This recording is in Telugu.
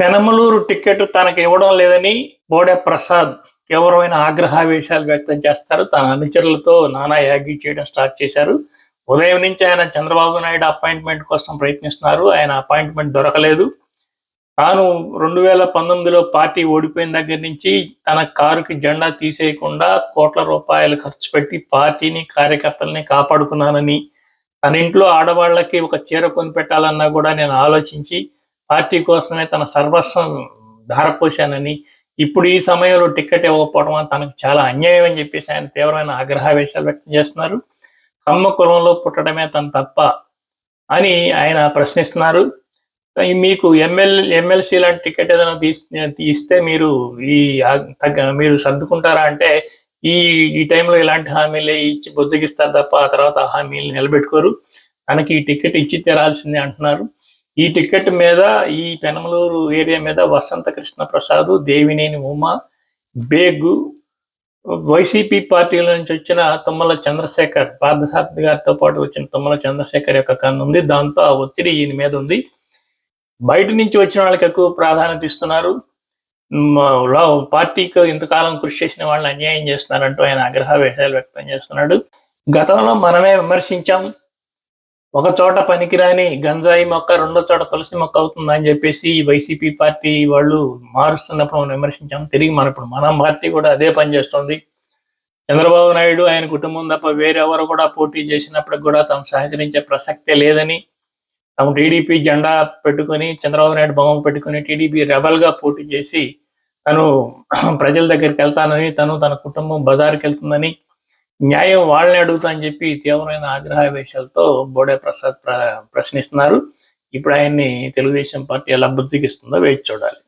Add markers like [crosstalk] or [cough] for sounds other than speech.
పెనమలూరు టికెట్ తనకు ఇవ్వడం లేదని బోడే ప్రసాద్ తీవ్రమైన ఆగ్రహావేశాలు వ్యక్తం చేస్తారు. తన అనుచరులతో నానా యాగి చేయడం స్టార్ట్ చేశారు. ఉదయం నుంచి ఆయన చంద్రబాబు నాయుడు అపాయింట్మెంట్ కోసం ప్రయత్నిస్తున్నారు. ఆయన అపాయింట్మెంట్ దొరకలేదు. తాను రెండు వేల పంతొమ్మిదిలో పార్టీ ఓడిపోయిన దగ్గర నుంచి తన కారుకి జెండా తీసేయకుండా కోట్ల రూపాయలు ఖర్చు పెట్టి పార్టీని కార్యకర్తల్ని కాపాడుకున్నానని తన ఇంట్లో ఆడవాళ్ళకి ఒక చీర కొని పెట్టాలన్నా కూడా నేను ఆలోచించి పార్టీ కోసమే తన సర్వస్వం ధారపోశానని ఇప్పుడు ఈ సమయంలో టికెట్ ఇవ్వకపోవడం తనకు చాలా అన్యాయం అని చెప్పేసి ఆయన తీవ్రమైన ఆగ్రహావేశాలు వ్యక్తం చేస్తున్నారు. కమ్మ కులంలో పుట్టడమే తన తప్ప అని ఆయన ప్రశ్నిస్తున్నారు. మీకు ఎమ్మెల్యే ఎమ్మెల్సీ లాంటి టికెట్ ఏదైనా తీసి తీస్తే మీరు ఈ తగ్గ మీరు సర్దుకుంటారా అంటే ఈ ఈ టైంలో ఇలాంటి హామీలే ఇచ్చి బొద్దుగిస్తారు తప్ప ఆ తర్వాత ఆ హామీలు నిలబెట్టుకోరు. తనకి ఈ టికెట్ ఇచ్చి తీరాల్సిందే అంటున్నారు. ఈ టికెట్ మీద ఈ పెనమలూరు ఏరియా మీద వసంత కృష్ణ ప్రసాద్ దేవినేని ఉమ బేగు వైసీపీ పార్టీల నుంచి వచ్చిన తుమ్మల చంద్రశేఖర్ పార్థసారథి గారితో పాటు వచ్చిన తుమ్మల చంద్రశేఖర్ యొక్క కన్ను ఉంది. దాంతో ఆ ఒత్తిడి ఈయన మీద ఉంది. బయట నుంచి వచ్చిన వాళ్ళకి ఎక్కువ ప్రాధాన్యత ఇస్తున్నారు. పార్టీకి ఇంతకాలం కృషి చేసిన వాళ్ళని అన్యాయం చేస్తున్నారంటూ ఆయన ఆగ్రహ వ్యక్తం చేస్తున్నాడు. గతంలో మనమే విమర్శించాం. ఒక చోట పనికిరాని గంజాయి మొక్క రెండో చోట తులసి మొక్క అవుతుందని చెప్పేసి వైసీపీ పార్టీ వాళ్ళు మారుస్తున్నప్పుడు మనం విమర్శించాం తిరిగి మన ఇప్పుడు మన పార్టీ కూడా అదే పని చేస్తుంది. చంద్రబాబు నాయుడు ఆయన కుటుంబం తప్ప వేరెవరు కూడా పోటీ చేసినప్పుడు కూడా తాము సహకరించే ప్రసక్తే లేదని తాము టీడీపీ జెండా పెట్టుకొని చంద్రబాబు నాయుడు బొమ్మ పెట్టుకొని టీడీపీ రెబల్గా పోటీ చేసి తను [clears throat] ప్రజల దగ్గరికి వెళ్తానని తను తన కుటుంబం బజార్కి వెళ్తుందని న్యాయం వాళ్ళని అడుగుతా అని చెప్పి తీవ్రమైన ఆగ్రహావేశాలతో బోడే ప్రసాద్ ప్ర- ప్రశ్నిస్తున్నారు. ఇప్పుడు ఆయన్ని తెలుగుదేశం పార్టీ ఎలా బుద్ధికిస్తుందో వేచి చూడాలి.